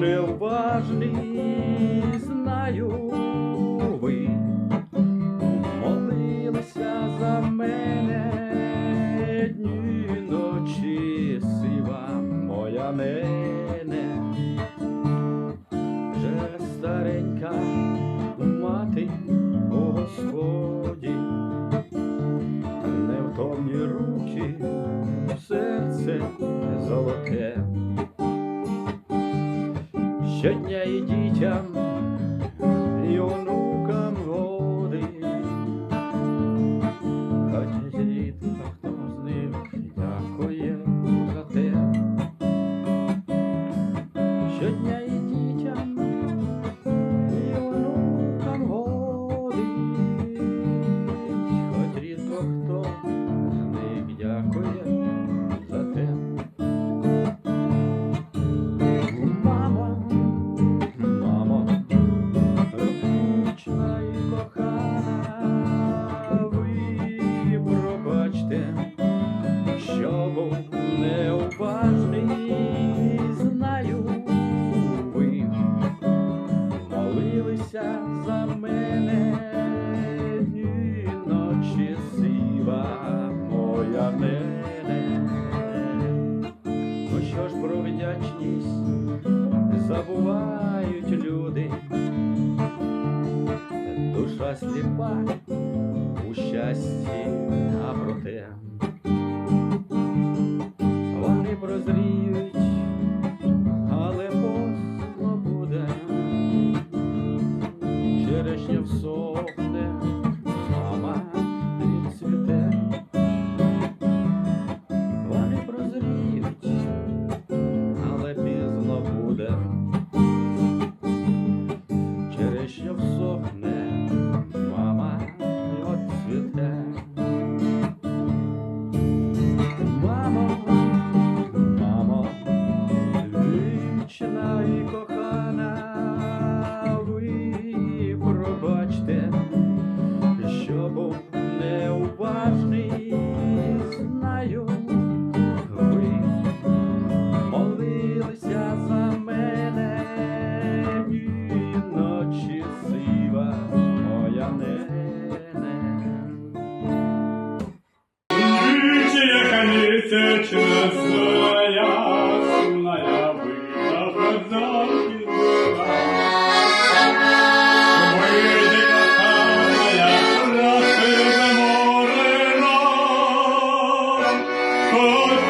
був знаю ви молилися за мене дні ночі сива моя мене, вже старенька мати у Господі, невтомні руки, серце золоте. Щодня і дітям, і онукам води, хоч рідко хто з них дякує за те. Щодня Ну що ж про вдячність забувають люди, душа сліпа у щасті, а проте вічна і кохана, ви пробачте, що був неуважний, знаю, ви молилися за мене ночі сива моя нене. God